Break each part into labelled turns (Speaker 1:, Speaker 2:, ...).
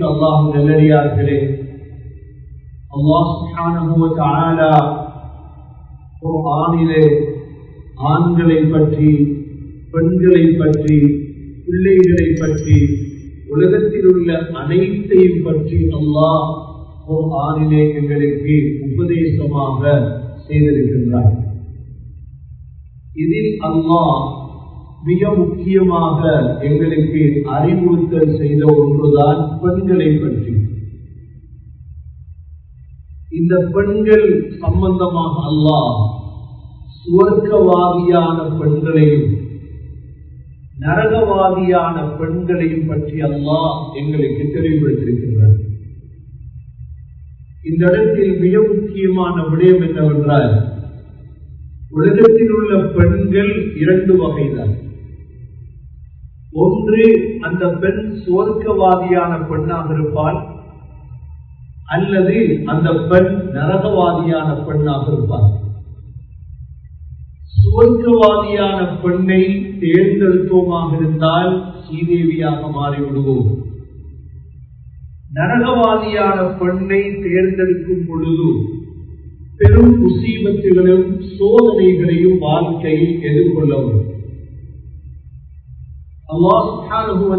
Speaker 1: மிக்க அல்லாஹ் நல்லடியார்களே அல்லாஹ் சுப்ஹானஹு வ தஆலா ஆண்களை பற்றி பெண்களை பற்றி பிள்ளைகளை பற்றி உலகத்தில் உள்ள அனைத்தையும் பற்றி அல்லாஹ் ஆணிலே எங்களுக்கு உபதேசமாக செய்திருக்கின்றார் இதில் அல்லாஹ் மிக முக்கியமாக எங்களுக்கு அறிவுறுத்தல் செய்த ஒன்றுதான் பெண்களை பற்றி. இந்த பெண்கள் சம்பந்தமாக அல்லாஹ் சுவர்க்கவாதியான பெண்களையும் நரகவாதியான பெண்களையும் பற்றி அல்லாஹ் எங்களுக்கு தெளிவுபடுத்தியிருக்கிறார் இந்த இடத்தில் மிக முக்கியமான விடயம் என்னவென்றால் உலகத்தில் உள்ள பெண்கள் இரண்டு வகைதான். ஒன்று அந்த பெண் சுவர்க்கவாதியான பெண்ணாக இருப்பாள். அல்லது அந்த பெண் நரகவாதியான பெண்ணாக இருப்பாள். சுவர்க்கவாதியான பெண்ணை தேர்ந்தெடுத்தோமாக இருந்தால் ஸ்ரீதேவியாக மாறிவிடுவோம். நரகவாதியான பெண்ணை தேர்ந்தெடுக்கும் பொழுது பெரும் முசீபத்துகளும் சோதனைகளையும் வாழ்க்கையில் எதிர்கொள்ளவும்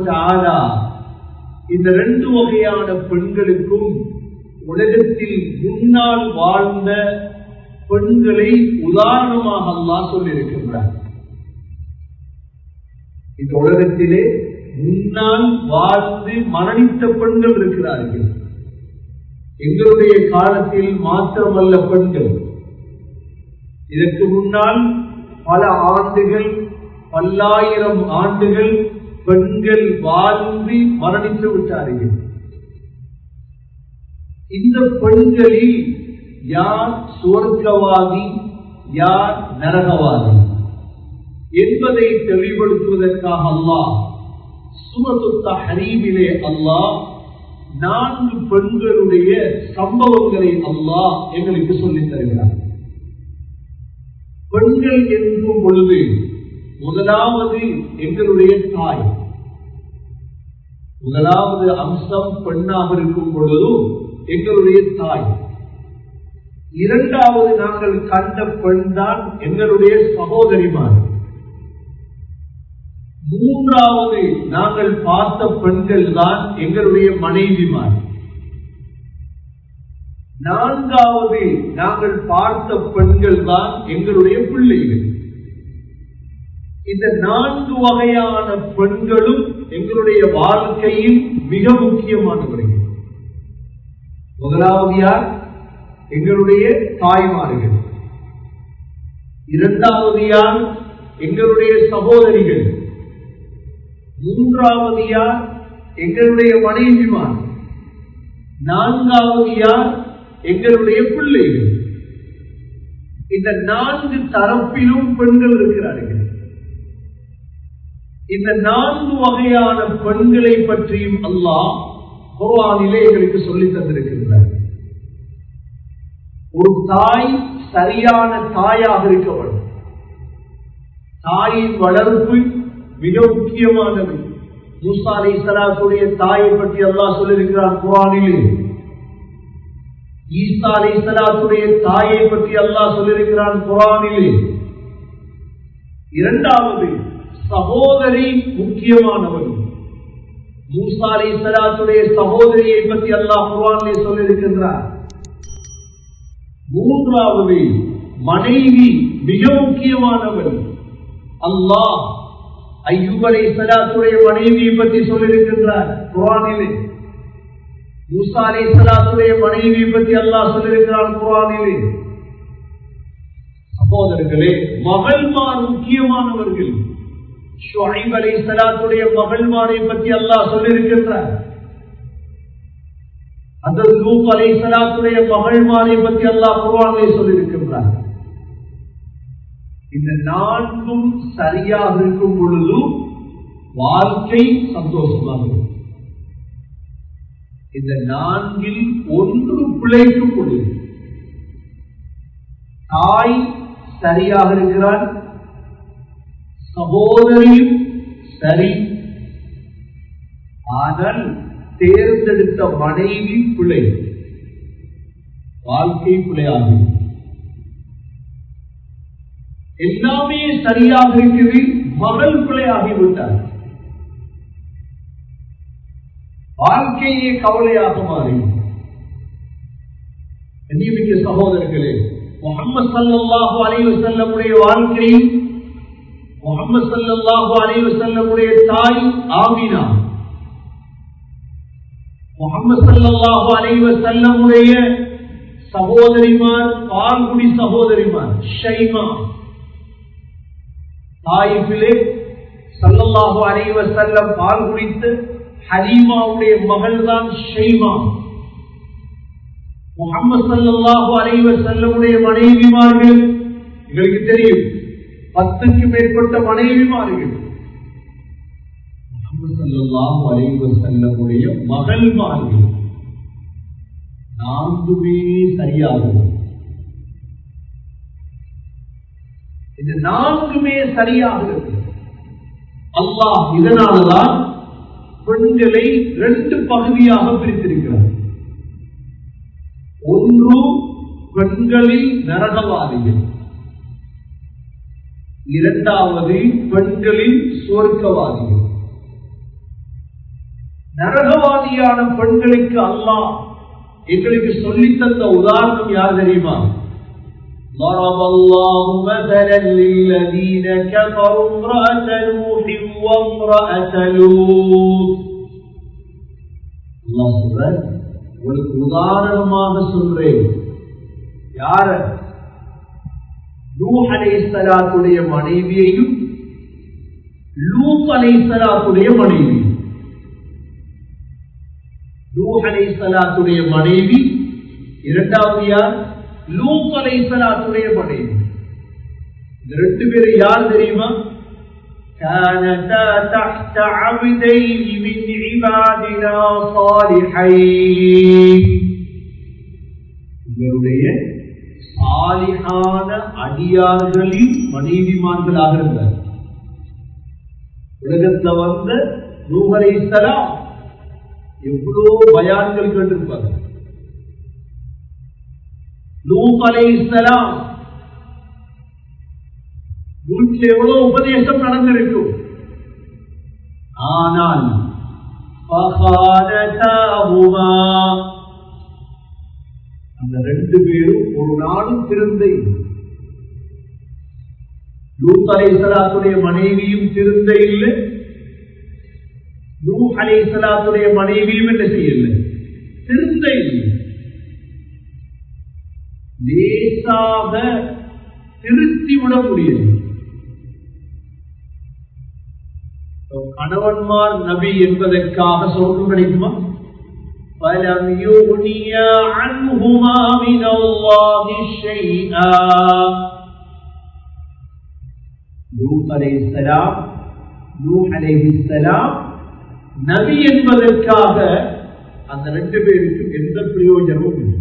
Speaker 1: இந்த ரெண்டு வகையான பெண்களுக்கும் உலகத்தில் முன்னால் வாழ்ந்த பெண்களை உதாரணமாக அல்லாஹ் சொல்லியிருக்கின்றார் இந்த உலகத்திலே முன்னால் வாழ்ந்து மரணித்த பெண்கள் இருக்கிறார்கள். எங்களுடைய காலத்தில் மாத்திரமல்ல பெண்கள். இதற்கு முன்னால் பல ஆண்டுகள் பல்லாயிரம் ஆண்டுகள் பெண்கள் வாழ்ந்து மரணித்து விட்டார்கள். இந்த பெண்களில் யார் சுவர்க்கவாதி யார் நரகவாதி என்பதை தெளிவுபடுத்துவதற்காக அல்லாஹ் சுமசுத்த ஹரீமிலே அல்லாஹ் நான்கு பெண்களுடைய சம்பவங்களை அல்லாஹ் எங்களுக்கு சொல்லித் தருகிறார். பெண்கள் இருக்கும் பொழுது முதலாவது எங்களுடைய தாய். முதலாவது அம்சம் பெண்ணாக இருக்கும் பொழுதும் எங்களுடைய தாய். இரண்டாவது நாங்கள் கண்ட பெண் தான் எங்களுடைய சகோதரிமார். மூன்றாவது நாங்கள் பார்த்த பெண்கள் தான் எங்களுடைய மனைவிமார். நான்காவது நாங்கள் பார்த்த பெண்கள் தான் எங்களுடைய பிள்ளைகள். இந்த நான்கு வகையான பெண்களும் எங்களுடைய வாழ்க்கையில் மிக முக்கியமானவர்கள். முதலாவது யார்? எங்களுடைய தாய்மார்கள். இரண்டாவது யார்? எங்களுடைய சகோதரிகள். மூன்றாவது யார்? எங்களுடைய மனைவிமான் நான்காவது யார்? எங்களுடைய பிள்ளைகள். இந்த நான்கு தரப்பிலும் பெண்கள் இருக்கிறார்கள். இந்த நான்கு வகையான பெண்களை பற்றியும் அல்லாஹ் குர்ஆனிலே எங்களுக்கு சொல்லித் தந்திருக்கிறார் ஒரு தாய் சரியான தாயாக இருக்க வேண்டும். தாயின் வளர்ப்பு மிக முக்கியமானது. மூசா அலி சலாத்துடைய தாயை பற்றி அல்லாஹ் சொல்லியிருக்கிறார் குரானிலே ஈசா அலி சலாத்துடைய தாயை பற்றி அல்லாஹ் சொல்லியிருக்கிறான் குரானிலே இரண்டாவது சகோதரி முக்கியமானவன். மூசா அலை சலாத்துடைய சகோதரியை பற்றி அல்லாஹ் குரானிலே சொல்லியிருக்கின்றார். மூன்றாவது மனைவி மிக முக்கியமானவன். அல்லாஹ் ஐயூப் அலை சலாத்துடைய மனைவியை பற்றி சொல்லியிருக்கின்றார் குரானிலே மூசா அலை சலாத்துடைய மனைவியை பற்றி அல்லாஹ் சொல்லியிருக்கிறார் குரானிலே சகோதரர்களே மகள்மார் முக்கியமானவர்கள். ஷுஐப் அலை சலாத்துடைய மகள்மாரை பற்றி அல்லாஹ் சொல்லியிருக்கின்றார். அந்த லூப் அலை சலாத்துடைய மகள்மாரை பற்றி அல்லாஹ் குர்ஆனிலே சொல்லியிருக்கின்றார். இந்த நான்கும் சரியாக இருக்கும் பொழுது வாழ்க்கை சந்தோஷமாக இருக்கும். இந்த நான்கில் ஒன்று பிழைக்கும் பொழுது தாய் சரியாக இருக்கிறான் சகோதரியும் சரி. ஆனால் தேர்ந்தெடுத்த மனைவி பிள்ளை. வாழ்க்கை பிள்ளையாகும் எல்லாமே சரியாக இருக்குது. மகள் பிள்ளையாகிவிட்டார் வாழ்க்கையே கவலையாக மாறி. கண்ணியமிக்க சகோதரர்களே முகமது சல்லாஹு அலைவு செல்லமுடைய வாழ்க்கையில் முகமது சல்லாஹு அலைவு செல்லமுடைய தாய் ஆமினா. முகமது சல்லாஹு அலைவ செல்லமுடைய சகோதரிமார் பால்குடி சகோதரிமார் ஷைமா. தாயிபிலே சல்லல்லாஹு அலைவ செல்லம் பால் குடித்து ஹலீமாவுடைய மகள் தான் ஷைமா. முகமது சல்லாஹு அலைவ செல்லமுடைய மனைவிமார்கள் எங்களுக்கு தெரியும். பத்துக்கு மேற்பட்ட மனைவிமார்கள் மகள்மார்கள் நான்குமே சரியாகும். இது நான்குமே சரியாகிறது. அல்லாஹ் இதனாலதான் பெண்களை ரெண்டு பகுதியாக பிரித்திருக்கிறார். ஒன்று பெண்களில் நரகவாதிகள். இரண்டாவது பெண்களில் சுவர்க்கவாதிகள் நரகவாதியான பெண்களுக்கு அல்லாஹ் எங்களுக்கு சொல்லித்தந்த உதாரணம் யார் தெரியுமா ضرب الله مثلا للذين كفروا امرأة نوح وامرأة لوط الله சொல்ற உங்களுக்கு உதாரணமாக சொல்றேன் யார நூஹ் அலைஹிஸ்ஸலாத்துடைய மனைவியையும் லூத் அலைஹிஸ்ஸலாத்துடைய மனைவி நூஹ் அலைஹிஸ்ஸலாத்துடைய மனைவி இரண்டாவது யார் லூத் அலைஹிஸ்ஸலாத்துடைய மனைவி இந்த ரெண்டு பேரும் யார் தெரியுமா كانتا تحت عبدين من عبادنا صالحين இவருடைய ஆலிகான அடியார்களின் மனைவிமான்களாக இருந்தார் உலகத்துல வந்த நூகரை சலாம் எவ்வளோ பயான்கள் கண்டிருப்பாங்க நூகலை சலாம் வீட்டில் எவ்வளோ உபதேசம் நடந்திருக்கும். ஆனால் அந்த ரெண்டு பேரும் ஒரு நாளும் திருந்தை லூத் அலைசலாத்துடைய மனைவியும் திருந்த இல்லை. லூ அலைசலாத்துடைய மனைவியும் என்ன செய்யல? திருந்த இல்லை. லேசாக திருத்தி விட முடியல. கணவன்மார் நபி என்பதற்காக சொல்லும் கிடைக்குமா? فلم يغنيا عنهما من الله شيئا லூத் அலைஹிஸ்ஸலாம் நூஹ் அலைஹிஸ்ஸலாம் நபி என்பதற்காக அந்த ரெண்டு பேருக்கும் எந்த பிரயோஜனமும் இல்லை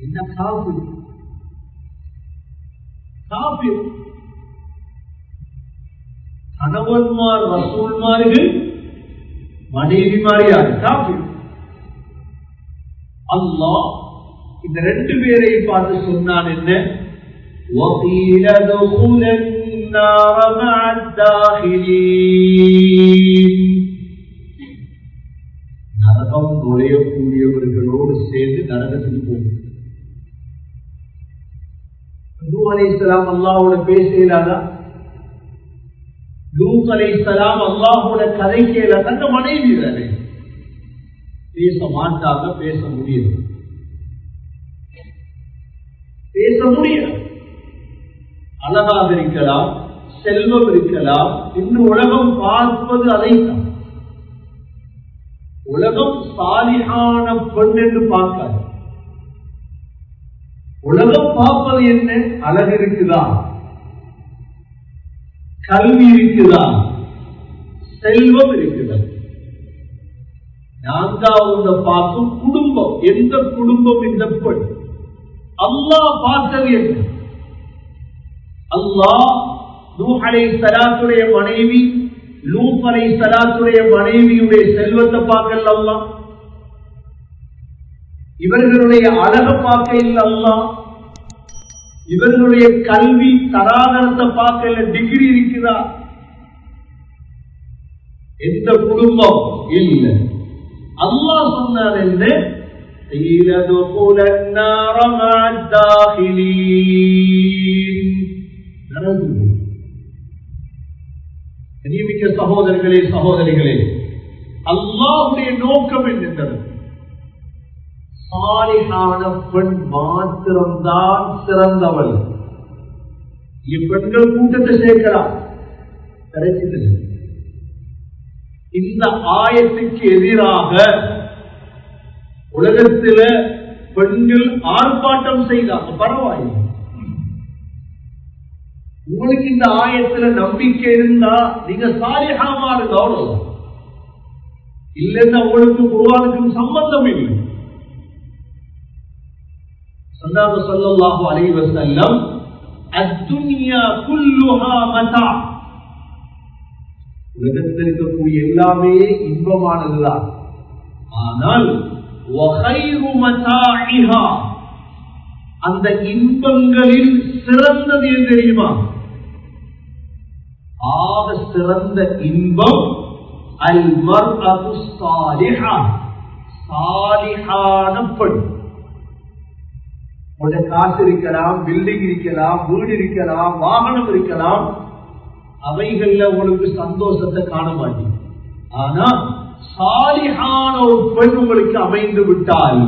Speaker 1: என்ன காசு காபி கணவன்மார் ரசூல்மார்கள் மனைவிமார் யாரு காபி அல்லாஹ் இந்த ரெண்டு பேரை பார்த்து சொன்னான் என்ன وقيل ادخل النار مع الداخلين நரகம் நுழையக்கூடியவர்களோடு சேர்ந்து நரகத்துக்கு போகும் நூ அலை இஸ்லாம் அல்லாவோட பேசலாதா லூத் அலை இஸ்லாம் அல்லாஹோட கதை கேள தந்த மனைவி தானே பேச மாட்டாங்க பேச முடியும் பேச முடியாது. அழகாக இருக்கலாம் செல்வம் இருக்கலாம் இன்னும் உலகம் பார்ப்பது அதைத்தான். உலகம் சாலிகான பெண் என்று பார்க்காது. உலகம் பார்ப்பது என்ன? அழகு இருக்குதான் கல்வி இருக்குதா? செல்வம் இருக்குதா? நான்காவது பார்க்கும் குடும்பம். எந்த குடும்பம் இந்த பெண் அல்லா பார்த்தது என்ன? அல்லாஹ் நூஹலை சலாத்துடைய மனைவி லூத் அலை சலாத்துடைய மனைவியுடைய செல்வத்தை பார்க்கல அல்லா இவர்களுடைய அழக பார்க்க இல்லை அல்லா இவர்களுடைய கல்வி தராதரத்தை பார்க்கல டிகிரி இருக்குதா? எந்த குடும்பம்? இல்லை. அல்லா சொன்னார் என்ன சகோதரர்களே சகோதரிகளே அல்லாவுடைய நோக்கம் என்னென்றது? சாலிகான பெண் மாத்திரம்தான் சிறந்தவள். இப்பெண்கள் கூட்டத்தை சேர்க்கலாம் கிடைச்சது இந்த ஆயத்துக்கு எதிராக உலகத்தில பெண்கள் ஆர்ப்பாட்டம் செய்தாங்க பரவாயில்லை. உங்களுக்கு இந்த ஆயத்துல நம்பிக்கை இருந்தா நீங்க சாலிகாமா இருங்க அவ்வளவுதான். இல்லைன்னா உங்களுக்கு குருவானுக்கும் சம்பந்தம் இல்லை. சொன்னாங்க சொல்லல்லாஹு அலைஹி வஸல்லம் அத்துன்யா குல்லுஹா மதா. உலகத்தில் இருக்கக்கூடிய எல்லாமே இன்பமானதுதான். ஆனால் அந்த இன்பங்களில் சிறந்தது என் தெரியுமா? ஆக சிறந்த இன்பம் அல் மர் சாலிஹான பெண். உங்களோட காசு இருக்கலாம் பில்டிங் இருக்கலாம் வீடு இருக்கலாம் வாகனம் இருக்கலாம். அவைகள்ல உங்களுக்கு சந்தோஷத்தை காண மாட்டீங்க ஆனா சாலிஹான ஒரு பெண் உங்களுக்கு அமைந்து விட்டால்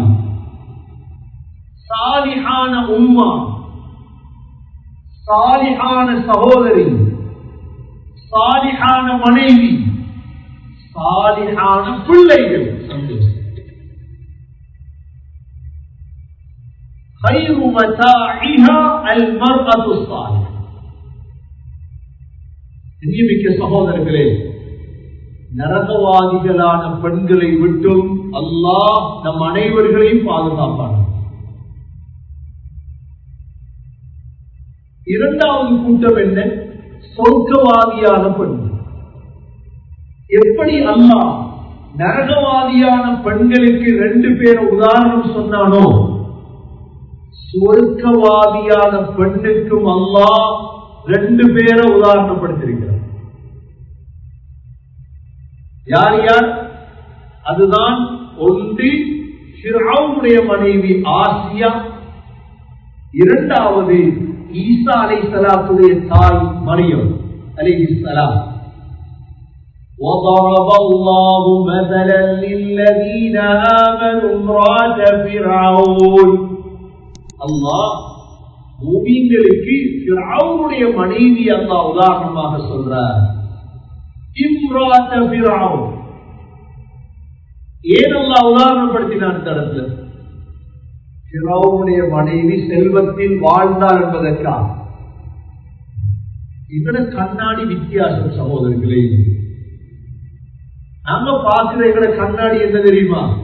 Speaker 1: சாலிஹான உம்மா சாலிஹான சகோதரி சாலிஹான மனைவி சாலிஹான பிள்ளைகள். சந்தோஷம். خير متاعها المرأة الصالحة மிக்க சகோதரர்களே நரகவாதிகளான பெண்களை விட்டும் அல்லாஹ் நம் அனைவர்களையும் பாதுகாப்பான இரண்டாவது கூட்டம் என்ன சொர்க்கவாதியான பெண் எப்படி அல்லாஹ் நரகவாதியான பெண்களுக்கு ரெண்டு பேர் உதாரணம் சொன்னானோ சொர்க்கவாதியான பெண்ணுக்கும் அல்லாஹ் ரெண்டு பேரை உதாரணப்படுத்திருக்கிறார் யார் யார் அதுதான் ஒன்று ஃபிரௌனுடைய மனைவி ஆசியா இரண்டாவது ஈசா அலை சலாத்துடைய தாய் மரியம் அலைஹி சலாம் وضرب الله مثلا للذين آمنوا امرأة فرعون அல்லாஹ் மூமீன்களுக்கு பிராவுடைய மனைவி அல்லாஹ் உதாரணமாக சொல்றார். இம்ராத்த ஃபிரௌன். ஏன் அல்லாஹ் உதாரணப்படுத்தினான் இந்த பிராவுடைய மனைவி செல்வத்தில் வாழ்ந்தார் என்பதற்காக. இதன கண்ணாடி வித்தியாசம் சகோதரர்களே. நாங்க பார்க்கிற எங்களை கண்ணாடி என்ன தெரியுமா?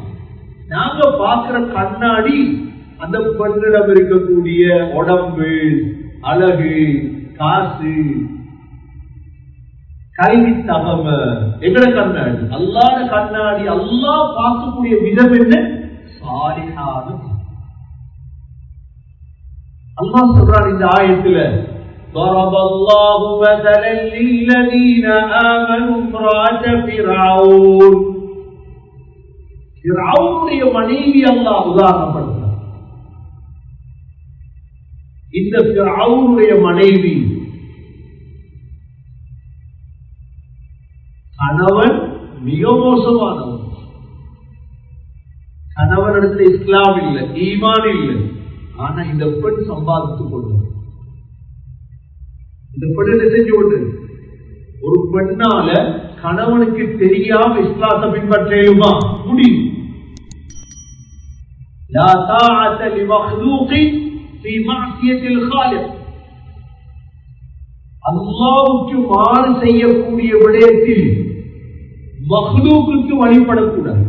Speaker 1: நாங்க பார்க்கிற கண்ணாடி அந்த பெண்ணிடம் இருக்கக்கூடிய உடம்பு அழகு காசு கல்வி தகம எங்கட கண்ணாடி அல்லாத கண்ணாடி அல்லா பார்க்கக்கூடிய விதம் என்ன சாலிகான அல்லா சொல்றான் இந்த ஆயத்துல ضرب الله مثلا للذين آمنوا امرأة فرعون فرعون மனைவி அல்லாஹ் உதாரணப்படுத்த இந்த ஃபிரௌனுடைய மனைவி. கணவன் மிக மோசமானவன் கணவன் இடத்துல இஸ்லாம் இல்லை ஈமான் இல்லை. ஆனா இந்த பெண் சம்பாதித்துக் கொள்வது இந்த பெண் என்ன செஞ்சு கொண்டு? ஒரு பெண்ணால கணவனுக்கு தெரியாம இஸ்லாத்தை பின்பற்றேயுமா முடியும். அல்லாவுக்கு மாறு செய்யக்கூடிய விடயத்தில் மஹ்லூக்கு வழிபடக்கூடாது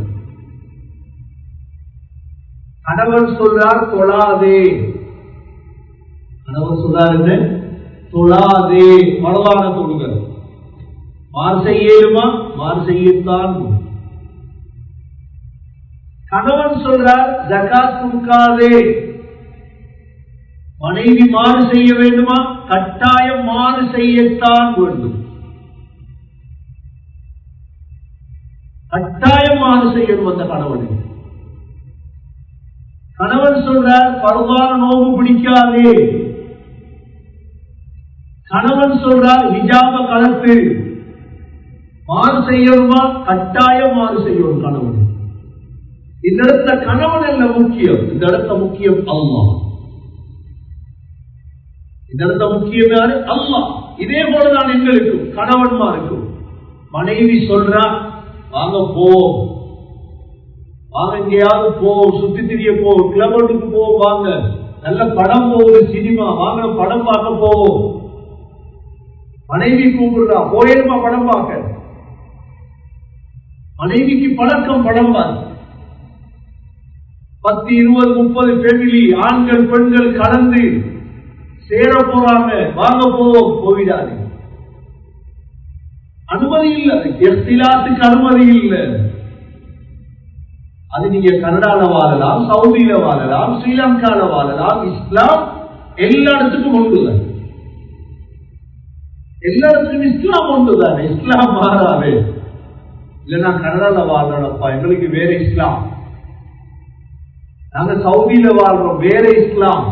Speaker 1: கணவர் சொல்றார் தொழாதே கணவர் சொல்றாரு தொழாதே மனதான தொழுகள் மாறு செய்யலுமா மாறு செய்யத்தான் கணவன் சொல்றார் ஜகா கொடுக்காதே மனைவி மாறு செய்ய வேண்டுமா? கட்டாயம் மாறு செய்யத்தான் வேண்டும். கட்டாயம் மாறு செய்யணும் அந்த கணவன். கணவன் சொல்றார் பருவான நோவு பிடிக்காதே. கணவன் சொல்றார் ஹிஜாப கலப்பு. மாறு செய்யணுமா? கட்டாயம் மாறு செய்யணும் கணவன். இந்த இடத்த கணவன் அல்ல முக்கியம்? இந்த இடத்த முக்கியம் அம்மா இதற்கு இடத்துல முக்கியம் யாரு? அம்மா இதே போலதான் எங்களுக்கும் கணவன்மாருக்கும். மனைவி சொல்றா வாங்க போ. வாங்க எங்கேயாவது போ. சுத்தி திரிய போ. கிளம்புக்கு போ வாங்க. நல்ல படம் போகுது சினிமா. வாங்க படம் பார்க்க போவோம் மனைவி கூப்பிடுறா போயிருமா படம் பார்க்க. மனைவிக்கு பழக்கம் படம் பார்க்க. பத்து இருபது முப்பது ஃபேமிலி ஆண்கள் பெண்கள் கலந்து சேர போறாங்க வாங்க போவோம் போயிடாது அனுமதி இல்லை. எஸ்திலாத்துக்கு அனுமதி இல்லை. அது நீங்க கனடால வாழலாம் சவுதியில வாழலாம் ஸ்ரீலங்கால வாழலாம் இஸ்லாம் எல்லா இடத்துக்கும் ஒன்றுதான் எல்லா இடத்துக்கும் இஸ்லாம் ஒன்றுதான் இஸ்லாம் மாறாது. இல்லைன்னா கனடால வாழ்றோம்ப்பா எங்களுக்கு வேற இஸ்லாம். நாங்க சவுதியில வாழ்றோம் வேற இஸ்லாம்.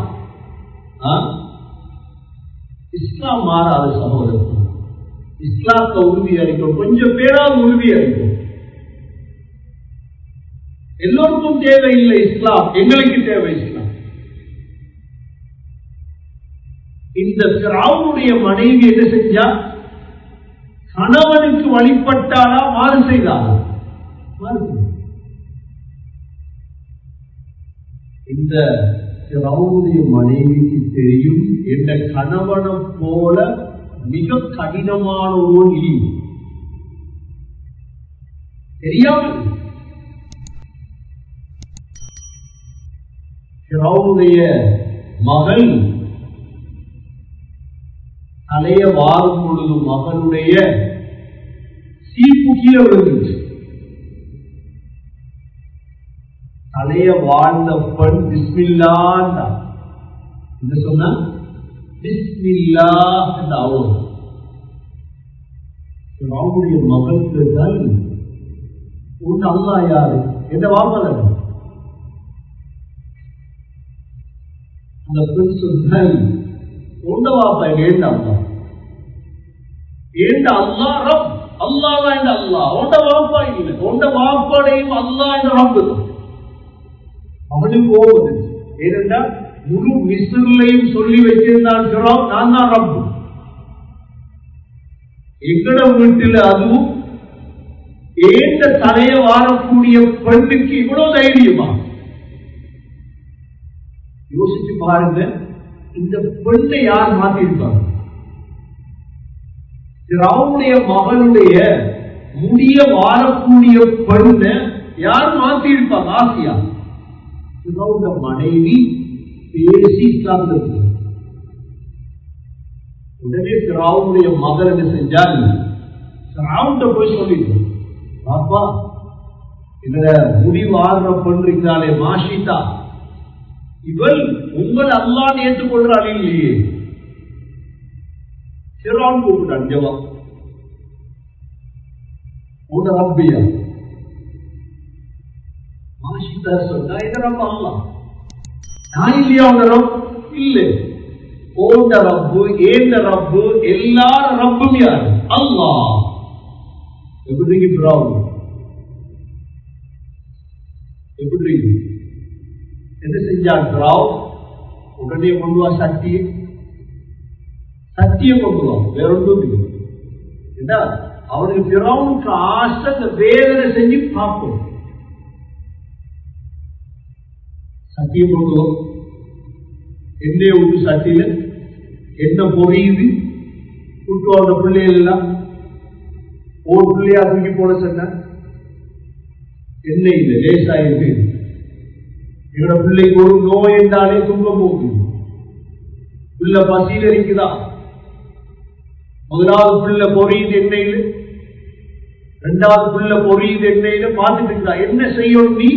Speaker 1: ஆ? இஸ்லாம் மாறாது சகோதரர் இஸ்லாத்தை உறுதி அளிக்கும் கொஞ்சம் பேராவது உறுதி அளிக்கும் எல்லோருக்கும் தேவை இல்லை இஸ்லாம். எங்களுக்கு தேவை இஸ்லாம். இந்த கிராவுடைய மனைவி என்ன செஞ்சா? கணவனுக்கு வழிபட்டாலா மாறு செய்தாளா? மாறு இந்த ரவுனுடைய மனைவிக்கு தெரியும் என்ற கணவனை போல மிக கடினமான ஒருவன் இல்லை தெரியாமல் ரவுனுடைய மகள் தலைய வாரும் பொழுது மகனுடைய சீப்பு கீழே விழுந்துச்சு தலைய வாழ்ந்த பெண் பிஸ்மில்லாண்டா என்ன சொன்ன? பிஸ்மில்லா என்ற அவள் அவனுடைய மகள் கேட்டால் உன் அல்லா யாரு? என்ற வாப்பதன் அந்த பெண் சொன்னால் உண்ட வாப்பா ஏண்ட அல்லா? ஏண்ட அல்லா ரப்? அல்லாதான் இந்த அல்லா? உண்ட வாப்பா இல்லை உண்ட வாப்பாடையும் அல்லா என்ற ரப்பு தான். அவனுக்கு போகுது ஏனென்றால் முழு மிஸ்ரலையும் சொல்லி வச்சிருந்தான் ஃபிரௌன், நான் தான் ரப்பு. எங்கட வீட்டில் அதுவும் ஏந்த தலைய வாரக்கூடிய பெண்ணுக்கு இவ்வளவு தைரியமா? யோசிச்சு பாருங்க இந்த பெண்ணை யார் மாத்திருப்பாங்க ராவுடைய மகனுடைய முடிய வாழக்கூடிய பெண்ணை யார் மாத்திருப்பாங்க ஆசியா. பிறவுட மனைவி பேசி தந்தது உடனே பிராவுடைய மகள் என்ன செஞ்சால் பிராவுண்ட போய் சொல்லிட்டோம் பாப்பா இதுல முடிவாடுற மாஷிதா இவள் உங்கள் அல்லான்னு ஏற்றுக்கொள்றாள் இல்லையே. சிறான் கூப்பிட்டான் ஜவா உன ரப்பியா மாஷிதா சொன்னா இது ரப்ப அல்லா நான் இல்லையா உன ரப் இல்ல. ஓண்ட ரப்பு ஏண்ட ரப்பு எல்லார ரப்பும் யாரு? அல்லாஹ். எப்படி இருக்கு பிராப்ளம் எப்படி என்ன செஞ்சான் உடனே கொண்டு வா சத்தியம் கொண்டு வா வேற ஒன்றும் இல்லை. என்ன அவனுக்கு பிறவுக்கு ஆசை வேதனை செஞ்சு பார்ப்போம். சத்தியம் கொண்டு வா எண்ணெய் விட்டு சட்டியில எண்ணெய் பொரியுது வந்த அந்த பிள்ளைகள் எல்லாம் ஒரு பிள்ளையா தூக்கி போட சொன்ன என்ன இல்லை லேசாயிருக்கு. எங்களோட பிள்ளைக்கு ஒரு நோய் என்றாலே துன்பம் போகுது. பிள்ளை பசியில் இருக்குதா முதலாவது பிள்ளை பொறியுது எண்ணெயில்? ரெண்டாவது பிள்ளை பொறியுது என்னன்னு பார்த்துட்டு இருக்கா என்ன செய்யணும் நீ?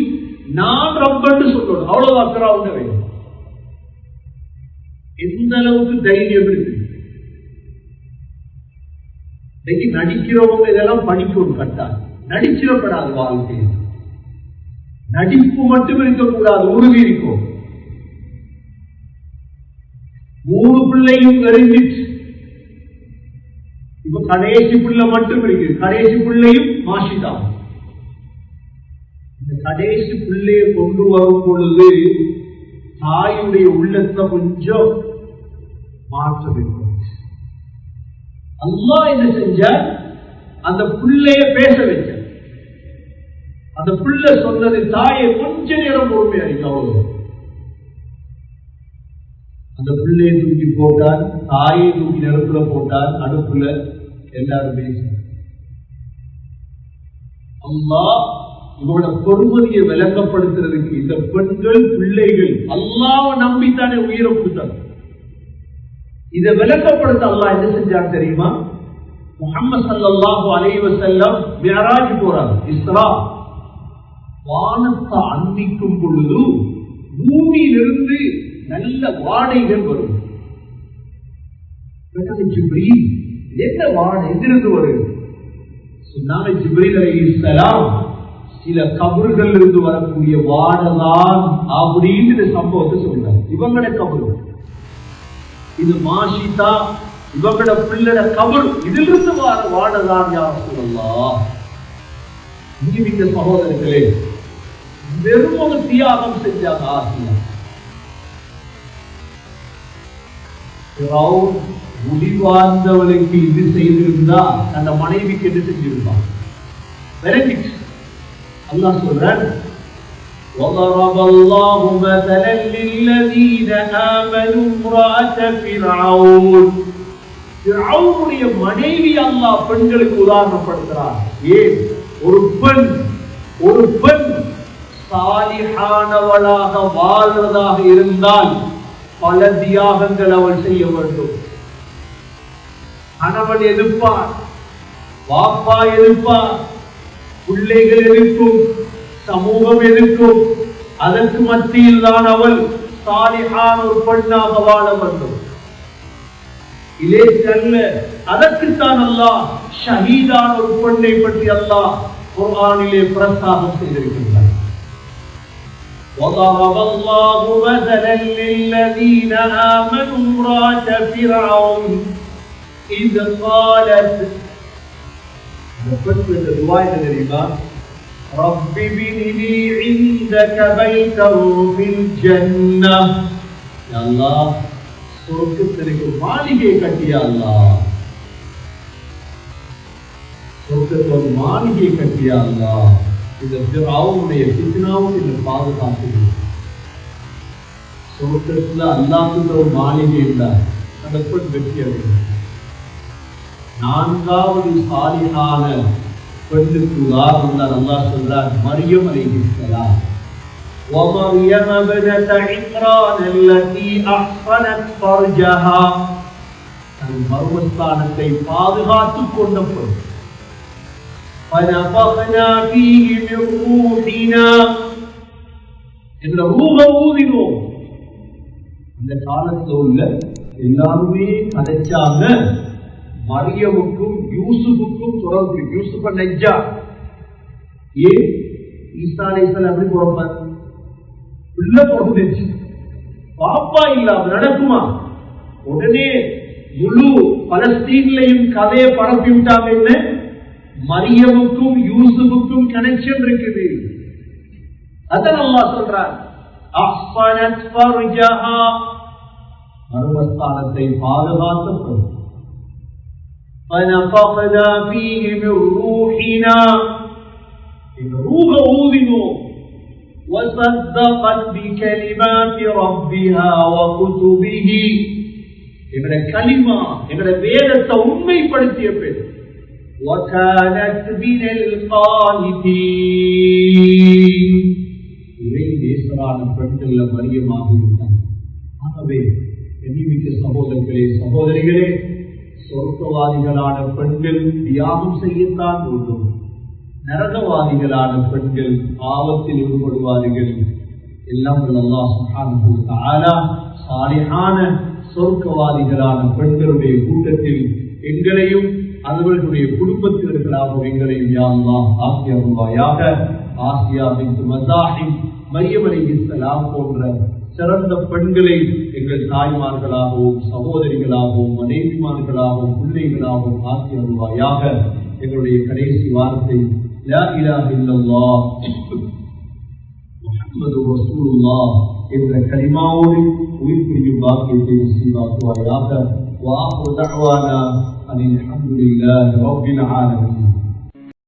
Speaker 1: நான் ரப்பன்னு சொல்லணும். அவ்வளவு அக்கறா உங்க வேணும். எந்த அளவுக்கு தைரியம் இருக்கு? இன்னைக்கு நடிக்கிறவங்க இதெல்லாம் படிக்கணும் கட்டா நடிச்சிடப்படாது வாழ்க்கையில் நடிப்பு மட்டும் இருக்கக்கூடாது உறுதி இருக்கும். மூணு பிள்ளையும் எறிஞ்சிச்சு இப்ப கடைசி பிள்ளை மட்டும் இருக்கு. கடைசி பிள்ளையும் மாசிதான் இந்த கடைசி பிள்ளையை கொண்டு வரும் பொழுது தாயுடைய உள்ளத்தை கொஞ்சம் மாற்றம் இருக்கும் அம்மா என்ன செஞ்ச அந்த பிள்ளைய பேச வைக்க அந்த பிள்ளை சொன்னது தாயை கொஞ்ச நேரம் பொறுமையா இருக்கு அவ்வளவு அந்த பிள்ளையை தூக்கி போட்டால் தாயை தூக்கி நெருப்புல போட்டால் அடுப்புல எல்லாரும் பேசும் அம்மா இவங்களோட பொறுமதியை விளங்கப்படுத்துறதுக்கு இந்த பெண்கள் பிள்ளைகள் அல்லாவை நம்பித்தானே உயிரை கொடுத்தாங்க. இதை விளக்கப்படுத்த அல்லா என்ன செஞ்சார் தெரியுமா? முகமது சல்லாஹு அலைவ செல்லம் மியராஜ் போறாங்க இஸ்ரா. வானத்தை அன்பிக்கும் பொழுது பூமியிலிருந்து நல்ல வாடைகள் வரும். என்ன வாடை எங்கிருந்து வருது? சொன்னாங்க ஜிப்ரீல் அலைஹிஸ்ஸலாம் சில கபறுகள் இருந்து வரக்கூடிய வாடதான் அப்படின்னு சம்பவத்தை சொல்றாங்க. இவங்களோட கபறு இது மாஷிதா இவங்களோட பிள்ளட கபர். இதிலிருந்து வார வாடதான் யார் சொல்லலாம் நீதிக்க சகோதரர்களே வெறும் ஒரு தியாகம் செஞ்சாங்க ஆசியா. முடிவார்ந்தவளுக்கு இது செய்திருந்தா அந்த மனைவிக்கு என்ன செஞ்சிருப்பான்? பெனிஃபிட்ஸ் அல்லாஹ் சொல்றான் وضرب الله مثلا للذين آمنوا امرأة فرعون فرعونுடைய மனைவி அல்லாஹ் பெண்களுக்கு உதாரணப்படுத்துறார் ஏன்? ஒரு பெண் ஒரு பெண் சாலிஹானவளாக வாழ்றதாக இருந்தால் பல தியாகங்கள் அவள் செய்ய வேண்டும். கணவன் எதிர்ப்பார் பாப்பா எதிர்ப்பார் பிள்ளைகள் எதிர்க்கும் சமூகம் எதிர்க்கும் அதற்கு மத்தியில் தான் அவள் சாலிஹான ஒரு பெண்ணாக வாழ வேண்டும் இதே அல்ல அதற்குத்தான் அல்லாஹ் ஷஹீதான ஒரு பெண்ணை பற்றி அல்லாஹ் குர்ஆனிலே பிரஸ்தாபம் செய்திருக்கின்றார் وضرب الله مثلا للذين آمنوا امرأة فرعون إذ قالت وفتوى الرواية الإمام رب ابن لي عندك بيتا في الجنة يا الله சொர்க்கத்திற்கு மாளிகை கட்டியா அல்லா சொர்க்கத்தில் ஒரு மாளிகை கட்டியா அல்லா இந்த அவனுடைய பித்னாவும் இந்த பாதுகாப்பு சொர்க்கத்துல அல்லாத்துக்கு ஒரு மாளிகை இருந்தார் அந்த பெண் வெற்றி அடைந்தார் நான்காவது சாலிகான பெண்ணுக்கு உதாரணம் தான் அல்லாஹ் சொல்றார் மரியம் அலைஹிஸ்ஸலாம் ومريم ابنة عمران التي أحصنت فرجها தன் மர்மஸ்தானத்தை பாதுகாத்துக் கொண்ட பெண் فنفخنا فيه من روحنا என்ற ரூப ஊதினோம் அந்த காலத்துல உள்ள எல்லாருமே கதைச்சாங்க மரியமுக்கும் யூசுஃபுக்கும் தொடர்பு யூசுஃப நெஜா ஏன்? ஈசா அலைஹிஸ்ஸலாம் எப்படி பிறப்பார்? பிள்ளை பிறந்துச்சு பாப்பா இல்லாம நடக்குமா? உடனே முழு பலஸ்தீன்லையும் கதையை பரப்பி விட்டாங்க என்ன? மரியமுக்கும் யூசுஃபுக்கும் கனெக்ஷன் இருக்குது. அதான் அல்லாஹ் சொல்றார் மர்மஸ்தானத்தை பாதுகாத்த فنفخنا فيه من روحنا إن روح أوذنوا وصدقت بكلمات ربها وكتبه எங்கட களிமா எங்கட வேதத்தை உண்மைப்படுத்திய பெண் وكانت من القانتين இறை நேசரான பெண்கள்ல மரியமாக இருந்தார் ஆகவே எண்ணிமிக்க சகோதரர்களே சகோதரிகளே சொர்க்கவாதிகளான பெண்கள் தியாகம் செய்யத்தான் வேண்டும். நரகவாதிகளான பெண்கள் பாவத்தில் ஈடுபடுவார்கள். எல்லாம் அல்லாஹ் சொர்க்கவாதிகளான பெண்களுடைய கூட்டத்தில் எங்களையும் அவர்களுடைய குடும்பத்தினர்களாக எங்களையும் யா ஆசியா ரூபாயாக ஆசியா பின் மசாஹிம் மரியம் இஸ்லாம் போன்ற சிறந்த பெண்களை எங்கள் தாய்மார்களாகவும் சகோதரிகளாகவும் மனைவிமார்களாகவும் பிள்ளைகளாகவும் ஆக்கி அருள்வாயாக எங்களுடைய கடைசி வார்த்தை லா இலாஹ இல்லல்லாஹ் முஹம்மது ரசூலுல்லாஹ் என்ற கலிமாவோடு உயிர் பிரியும் பாக்கியத்தை நசீபாக்குவாயாக வாஹு தஅவானா அனில் ஹம்துலில்லாஹி ரப்பில் ஆலமீன்